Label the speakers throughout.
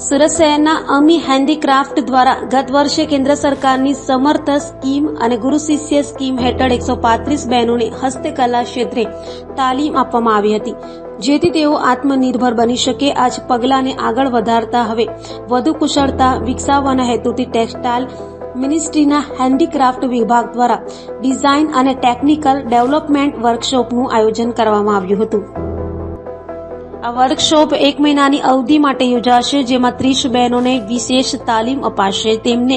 Speaker 1: સુરત શહેરના અમી હેન્ડીક્રાફ્ટ દ્વારા ગત વર્ષે કેન્દ્ર સરકારની સમર્થ સ્કીમ અને ગુરુ શિષ્ય સ્કીમ હેઠળ એકસો પાંત્રીસ બહેનોને હસ્તકલા ક્ષેત્રે તાલીમ આપવામાં આવી હતી. જેથી તેઓ આત્મનિર્ભર બની શકે. આ જ પગલાંને આગળ વધારતા હવે વધુ કુશળતા વિકસાવવાના હેતુથી ટેક્સટાઇલ મિનિસ્ટ્રીના હેન્ડીક્રાફ્ટ વિભાગ દ્વારા ડિઝાઇન અને ટેકનિકલ ડેવલપમેન્ટ વર્કશોપનું આયોજન કરવામાં આવ્યું હતું. આ વર્કશોપ એક મહિનાની અવધિ માટે યોજાશે, જેમાં ત્રીસ બહેનોને વિશેષ તાલીમ અપાશે. તેમને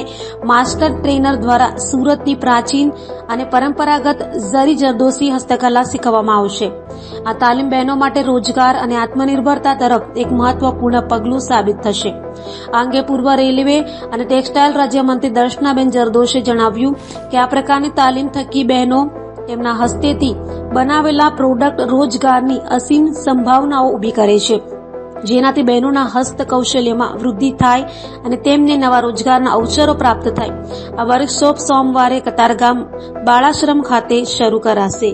Speaker 1: માસ્ટર ટ્રેનર દ્વારા સુરતની પ્રાચીન અને પરંપરાગત ઝરી જરદોશી હસ્તકલા શીખવવામાં આવશે. આ તાલીમ બહેનો માટે રોજગાર અને આત્મનિર્ભરતા તરફ એક મહત્વપૂર્ણ પગલું સાબિત થશે. આ અંગે પૂર્વ રેલવે અને ટેક્સટાઇલ રાજ્યમંત્રી દર્શનાબેન જરદોશે જણાવ્યું કે આ પ્રકારની તાલીમ થકી બહેનો તેમના હસ્તેથી બનાવેલા પ્રોડક્ટ રોજગારની અસીમ સંભાવનાઓ ઊભી કરે છે. જેનાથી બહેનોના હસ્ત કૌશલ્યમાં વૃદ્ધિ થાય અને તેમને નવા રોજગારના અવસરો પ્રાપ્ત થાય. આ વર્કશોપ સોમવારે કતારગામ બાળાશ્રમ ખાતે શરૂ કરાશે.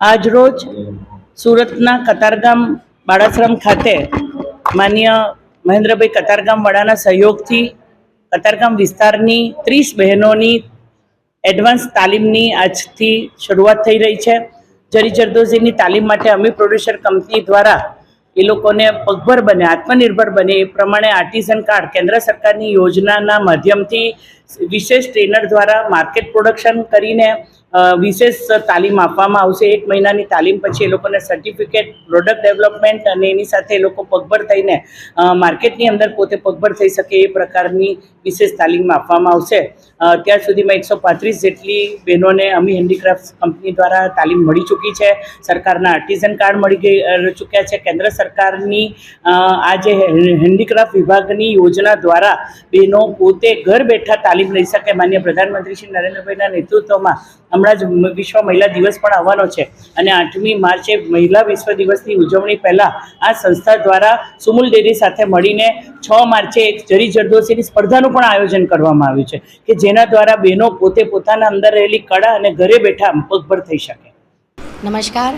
Speaker 2: આજરોજ સુરતના કતારગામ બાળાશ્રમ ખાતે માન્ય મહેન્દ્રભાઈ કતારગામ વડાના સહયોગથી કતારગામ વિસ્તારની ત્રીસ બહેનોની એડવાન્સ તાલીમની આજથી શરૂઆત થઈ રહી છે. જરી જરદોઝીની તાલીમ માટે અમી પ્રોડ્યુસર કંપની દ્વારા એ લોકોને પગભર બને, આત્મનિર્ભર બને એ પ્રમાણે આર્ટિઝન કાર્ડ કેન્દ્ર સરકારની યોજનાના માધ્યમથી વિશેષ ટ્રેનર દ્વારા માર્કેટ પ્રોડક્શન કરીને વિશેષ તાલીમ આપવામાં આવશે. એક મહિનાની તાલીમ પછી એ લોકોને સર્ટિફિકેટ પ્રોડક્ટ ડેવલપમેન્ટ અને એની સાથે એ લોકો પગભર થઈને માર્કેટની અંદર પોતે પગભર થઈ શકે એ પ્રકારની વિશેષ તાલીમ આપવામાં આવશે. અત્યાર સુધીમાં એકસો પાંત્રીસ જેટલી બહેનોને અમી હેન્ડીક્રાફ્ટ કંપની દ્વારા તાલીમ મળી ચૂકી છે. સરકારના આર્ટિઝન કાર્ડ મળી ગઈ ચૂક્યા છે. કેન્દ્ર સરકારની આ જે હેન્ડીક્રાફ્ટ વિભાગની યોજના દ્વારા બહેનો પોતે ઘર બેઠા તાલીમ લઈ શકે. માન્ય પ્રધાનમંત્રી શ્રી નરેન્દ્રભાઈના નેતૃત્વમાં હમણાં જ વિશ્વ મહિલા દિવસ પણ આવવાનો છે. અને આઠમી માર્ચે મહિલા વિશ્વ દિવસની ઉજવણી પહેલાં આ સંસ્થા દ્વારા સુમુલ ડેરી સાથે મળીને છ માર્ચે એક જરી જરદોશીની સ્પર્ધાનું પણ આયોજન કરવામાં આવ્યું છે કે જેના દ્વારા બહેનો પોતે પોતાના અંદર રહેલી કળા અને ઘરે બેઠા પગભર થઈ શકે.
Speaker 3: નમસ્કાર.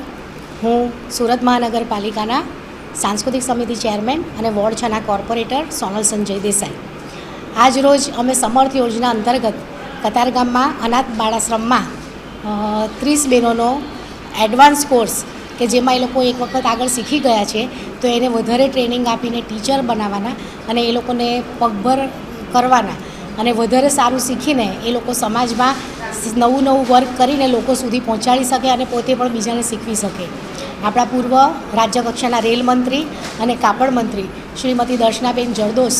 Speaker 3: હું સુરત મહાનગરપાલિકાના સાંસ્કૃતિક સમિતિ ચેરમેન અને વોર્ડ છના કોર્પોરેટર સોનલ સંજય દેસાઈ. આજ રોજ અમે સમર્થ યોજના અંતર્ગત કતારગામમાં અનાથ બાળાશ્રમમાં ત્રીસ બહેનોનો એડવાન્સ કોર્સ કે જેમાં એ લોકો એક વખત આગળ શીખી ગયા છે, તો એને વધારે ટ્રેનિંગ આપીને ટીચર બનાવવાના અને એ લોકોને પગભર કરવાના અને વધારે સારું શીખીને એ લોકો સમાજમાં નવું નવું વર્ક કરીને લોકો સુધી પહોંચાડી શકે અને પોતે પણ બીજાને શીખવી શકે. આપણા પૂર્વ રાજ્ય કક્ષાના રેલ મંત્રી અને કાપડ મંત્રી શ્રીમતી દર્શનાબેન જરદોસ,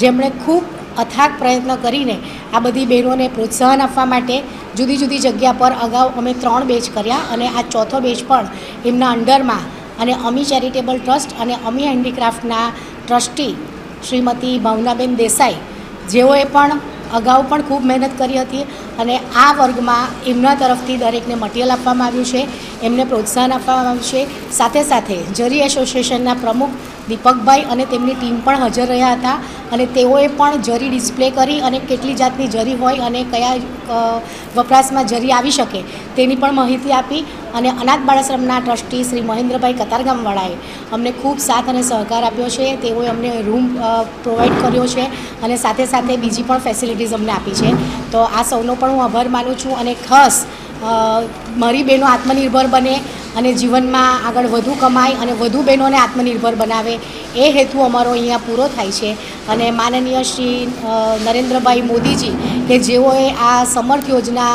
Speaker 3: જેમણે ખૂબ અથાગ પ્રયત્ન કરીને આ બધી બહેનોને પ્રોત્સાહન આપવા માટે જુદી જુદી જગ્યા પર અગાઉ અમે ત્રણ બેચ કર્યા અને આ ચોથો બેચ પણ એમના અંડરમાં અને અમી ચેરિટેબલ ટ્રસ્ટ અને અમી હેન્ડીક્રાફ્ટના ટ્રસ્ટી શ્રીમતી ભાવનાબેન દેસાઈ, જેઓએ પણ અગાઉ પણ ખૂબ મહેનત કરી હતી અને આ વર્ગમાં એમના તરફથી દરેકને મટીરિયલ આપવામાં આવ્યું છે, એમને પ્રોત્સાહન આપવામાં આવ્યું છે. સાથે સાથે જરી એસોસિએશનના પ્રમુખ દીપકભાઈ અને તેમની ટીમ પણ હાજર રહ્યા હતા અને તેઓએ પણ જરી ડિસ્પ્લે કરી અને કેટલી જાતની જરી હોય અને કયા વપરાશમાં જરી આવી શકે તેની પણ માહિતી આપી અને અનાથ બાળાશ્રમના ટ્રસ્ટી શ્રી મહેન્દ્રભાઈ કતારગામવાળાએ અમને ખૂબ સાથ અને સહકાર આપ્યો છે. તેઓએ અમને રૂમ પ્રોવાઈડ કર્યો છે અને સાથે સાથે બીજી પણ ફેસિલિટીઝ અમને આપી છે. તો આ સૌનો પણ હું આભાર માનું છું અને ખાસ મારી બહેનો આત્મનિર્ભર બને અને જીવનમાં આગળ વધુ કમાય અને વધુ બહેનોને આત્મનિર્ભર બનાવે એ હેતુ અમારો અહીંયા પૂરો થાય છે. અને માનનીય શ્રી નરેન્દ્રભાઈ મોદીજી કે જેઓએ આ સમર્થ યોજના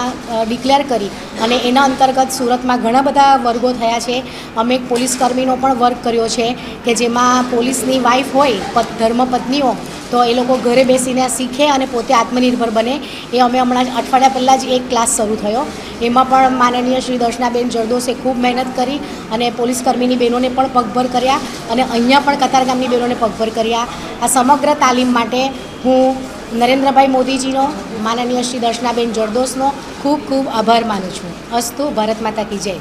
Speaker 3: ડિક્લેર કરી અને એના અંતર્ગત સુરતમાં ઘણા બધા વર્ગો થયા છે. અમે એક પોલીસકર્મીનો પણ વર્ગ કર્યો છે કે જેમાં પોલીસની વાઈફ હોય ધર્મપત્નીઓ તો એ લોકો ઘરે બેસીને શીખે અને પોતે આત્મનિર્ભર બને. એ અમે હમણાં જ અઠવાડિયા પહેલાં જ એક ક્લાસ શરૂ થયો. એમાં પણ માનનીય શ્રી દર્શનાબેન જરદોસે ખૂબ મહેનત કરી અને પોલીસ કર્મીની બહેનોને પણ પગભર કર્યા અને અહીંયા પણ કતારગામની બહેનોને પગભર કર્યા. આ સમગ્ર તાલીમ માટે હું નરેન્દ્રભાઈ મોદીજીનો, માનનીય શ્રી દર્શનાબેન જરદોસનો ખૂબ ખૂબ આભાર માનું છું. અસ્તુ ભારત માતા કી જય.